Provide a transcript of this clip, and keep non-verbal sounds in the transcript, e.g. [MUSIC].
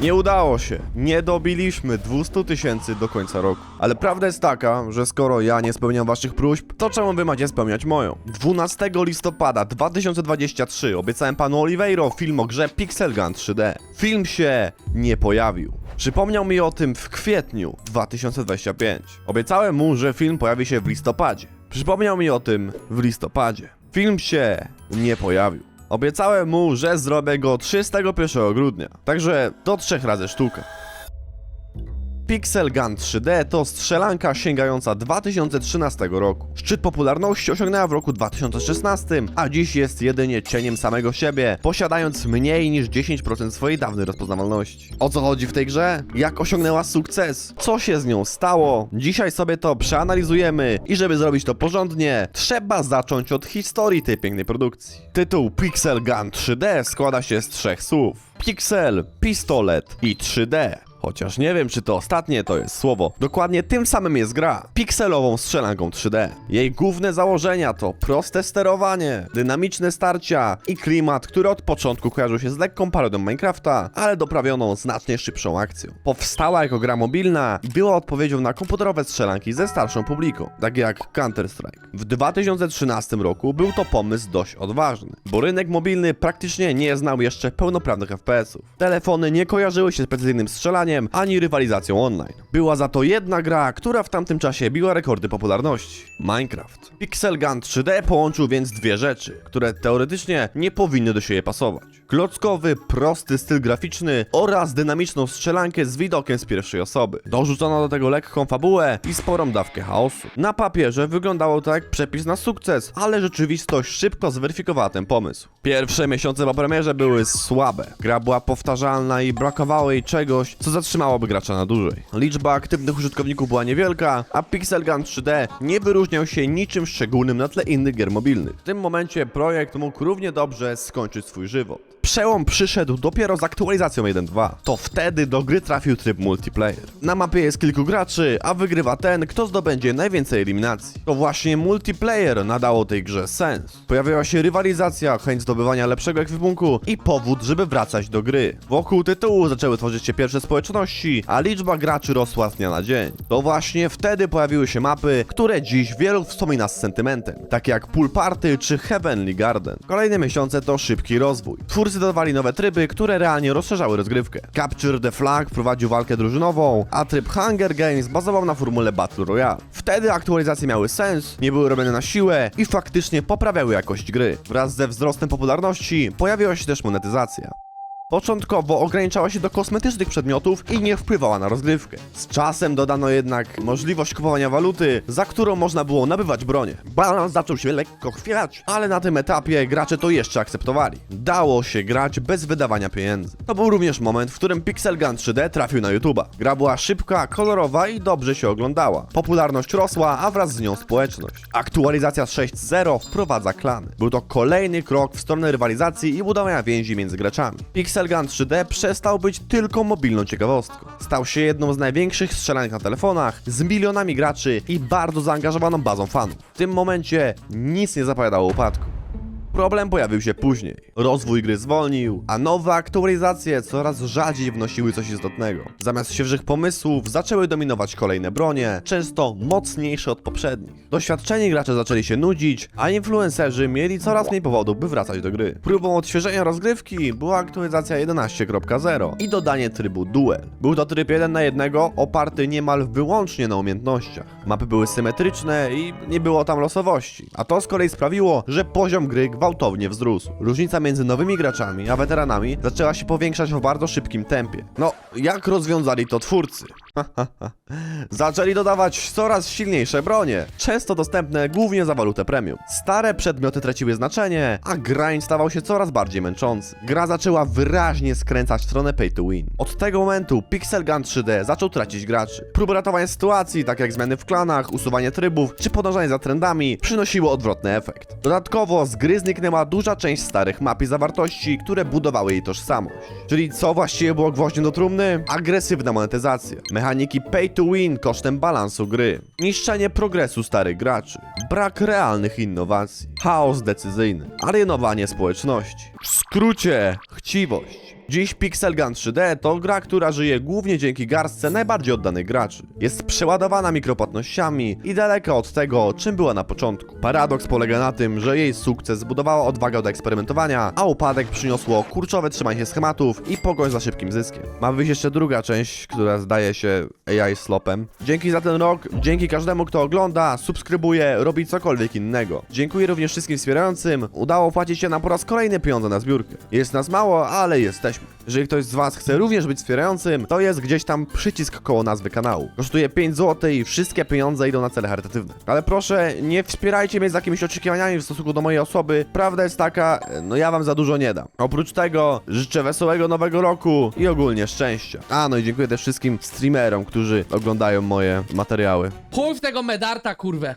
Nie udało się. Nie dobiliśmy 200 tysięcy do końca roku. Ale prawda jest taka, że skoro ja nie spełniam waszych próśb, to czemu wy macie spełniać moją? 12 listopada 2023 obiecałem panu Oliveiro film o grze Pixel Gun 3D. Film się nie pojawił. Przypomniał mi o tym w kwietniu 2025. Obiecałem mu, że film pojawi się w listopadzie. Przypomniał mi o tym w listopadzie. Film się nie pojawił. Obiecałem mu, że zrobię go 31 grudnia. Także do trzech razy sztuka. Pixel Gun 3D to strzelanka sięgająca 2013 roku. Szczyt popularności osiągnęła w roku 2016, a dziś jest jedynie cieniem samego siebie, posiadając mniej niż 10% swojej dawnej rozpoznawalności. O co chodzi w tej grze? Jak osiągnęła sukces? Co się z nią stało? Dzisiaj sobie to przeanalizujemy i żeby zrobić to porządnie, trzeba zacząć od historii tej pięknej produkcji. Tytuł Pixel Gun 3D składa się z trzech słów. Pixel, pistolet i 3D. Chociaż nie wiem, czy to ostatnie to jest słowo. Dokładnie tym samym jest gra. Pikselową strzelanką 3D. Jej główne założenia to proste sterowanie, dynamiczne starcia i klimat, który od początku kojarzył się z lekką parodią Minecrafta, ale doprawioną znacznie szybszą akcją. Powstała jako gra mobilna i była odpowiedzią na komputerowe strzelanki ze starszą publiką, takie jak Counter-Strike. W 2013 roku był to pomysł dość odważny, bo rynek mobilny praktycznie nie znał jeszcze pełnoprawnych FPS-ów. Telefony nie kojarzyły się z precyzyjnym strzelaniem ani rywalizacją online. Była za to jedna gra, która w tamtym czasie biła rekordy popularności. Minecraft. Pixel Gun 3D połączył więc dwie rzeczy, które teoretycznie nie powinny do siebie pasować. Klockowy, prosty styl graficzny oraz dynamiczną strzelankę z widokiem z pierwszej osoby. Dorzucono do tego lekką fabułę i sporą dawkę chaosu. Na papierze wyglądało to jak przepis na sukces, ale rzeczywistość szybko zweryfikowała ten pomysł. Pierwsze miesiące po premierze były słabe. Gra była powtarzalna i brakowało jej czegoś, co zatrzymałoby gracza na dłużej. Liczba aktywnych użytkowników była niewielka, a Pixel Gun 3D nie wyróżniał się niczym szczególnym na tle innych gier mobilnych. W tym momencie projekt mógł równie dobrze skończyć swój żywot. Przełom przyszedł dopiero z aktualizacją 1.2. To wtedy do gry trafił tryb multiplayer. Na mapie jest kilku graczy, a wygrywa ten, kto zdobędzie najwięcej eliminacji. To właśnie multiplayer nadało tej grze sens. Pojawiła się rywalizacja, chęć zdobywania lepszego ekwipunku i powód, żeby wracać do gry. Wokół tytułu zaczęły tworzyć się pierwsze społeczności, a liczba graczy rosła z dnia na dzień. To właśnie wtedy pojawiły się mapy, które dziś wielu wspomina z sentymentem, takie jak Pool Party czy Heavenly Garden. Kolejne miesiące to szybki rozwój. Twórcy dodawali nowe tryby, które realnie rozszerzały rozgrywkę. Capture the Flag prowadził walkę drużynową, a tryb Hunger Games bazował na formule Battle Royale. Wtedy aktualizacje miały sens, nie były robione na siłę i faktycznie poprawiały jakość gry. Wraz ze wzrostem popularności pojawiła się też monetyzacja. Początkowo ograniczała się do kosmetycznych przedmiotów i nie wpływała na rozgrywkę. Z czasem dodano jednak możliwość kupowania waluty, za którą można było nabywać bronię. Balans zaczął się lekko chwiać, ale na tym etapie gracze to jeszcze akceptowali. Dało się grać bez wydawania pieniędzy. To był również moment, w którym Pixel Gun 3D trafił na YouTube'a. Gra była szybka, kolorowa i dobrze się oglądała. Popularność rosła, a wraz z nią społeczność. Aktualizacja 6.0 wprowadza klany. Był to kolejny krok w stronę rywalizacji i budowania więzi między graczami. Pixel Gun 3D przestał być tylko mobilną ciekawostką. Stał się jedną z największych strzelanek na telefonach, z milionami graczy i bardzo zaangażowaną bazą fanów. W tym momencie nic nie zapowiadało upadku. Problem pojawił się później. Rozwój gry zwolnił, a nowe aktualizacje coraz rzadziej wnosiły coś istotnego. Zamiast świeżych pomysłów zaczęły dominować kolejne bronie, często mocniejsze od poprzednich. Doświadczeni gracze zaczęli się nudzić, a influencerzy mieli coraz mniej powodów, by wracać do gry. Próbą odświeżenia rozgrywki była aktualizacja 11.0 i dodanie trybu Duel. Był to tryb 1 na 1 oparty niemal wyłącznie na umiejętnościach. Mapy były symetryczne i nie było tam losowości, a to z kolei sprawiło, że poziom gry gwałtownie wzrósł. Różnica między nowymi graczami a weteranami zaczęła się powiększać w bardzo szybkim tempie. No, jak rozwiązali to twórcy? [LAUGHS] Zaczęli dodawać coraz silniejsze bronie, często dostępne głównie za walutę premium. Stare przedmioty traciły znaczenie, a grind stawał się coraz bardziej męczący. Gra zaczęła wyraźnie skręcać w stronę pay to win. Od tego momentu Pixel Gun 3D zaczął tracić graczy. Próby ratowania sytuacji, tak jak zmiany w klanach, usuwanie trybów czy podążanie za trendami, przynosiło odwrotny efekt. Dodatkowo z gry zniknęła duża część starych map i zawartości, które budowały jej tożsamość. Czyli co właściwie było gwoździem do trumny? Agresywna monetyzacja. Mechaniki pay to win kosztem balansu gry. Niszczenie progresu starych graczy. Brak realnych innowacji. Chaos decyzyjny. Alienowanie społeczności. W skrócie, chciwość. Dziś Pixel Gun 3D to gra, która żyje głównie dzięki garstce najbardziej oddanych graczy. Jest przeładowana mikropłatnościami i daleka od tego, czym była na początku. Paradoks polega na tym, że jej sukces zbudowała odwaga do eksperymentowania, a upadek przyniosło kurczowe trzymanie się schematów i pogoń za szybkim zyskiem. Ma wyjść jeszcze druga część, która zdaje się AI slopem. Dzięki za ten rok, dzięki każdemu, kto ogląda, subskrybuje, robi cokolwiek innego. Dziękuję również wszystkim wspierającym. Udało płacić się nam po raz kolejny pieniądze na zbiórkę. Jest nas mało, ale jesteśmy. Jeżeli ktoś z Was chce również być wspierającym, to jest gdzieś tam przycisk koło nazwy kanału. Kosztuje 5 zł i wszystkie pieniądze idą na cele charytatywne. Ale proszę, nie wspierajcie mnie z jakimiś oczekiwaniami w stosunku do mojej osoby. Prawda jest taka, no ja Wam za dużo nie dam. Oprócz tego, życzę wesołego nowego roku i ogólnie szczęścia. A, no i dziękuję też wszystkim streamerom, którzy oglądają moje materiały. Chuj w tego medarta, kurwę.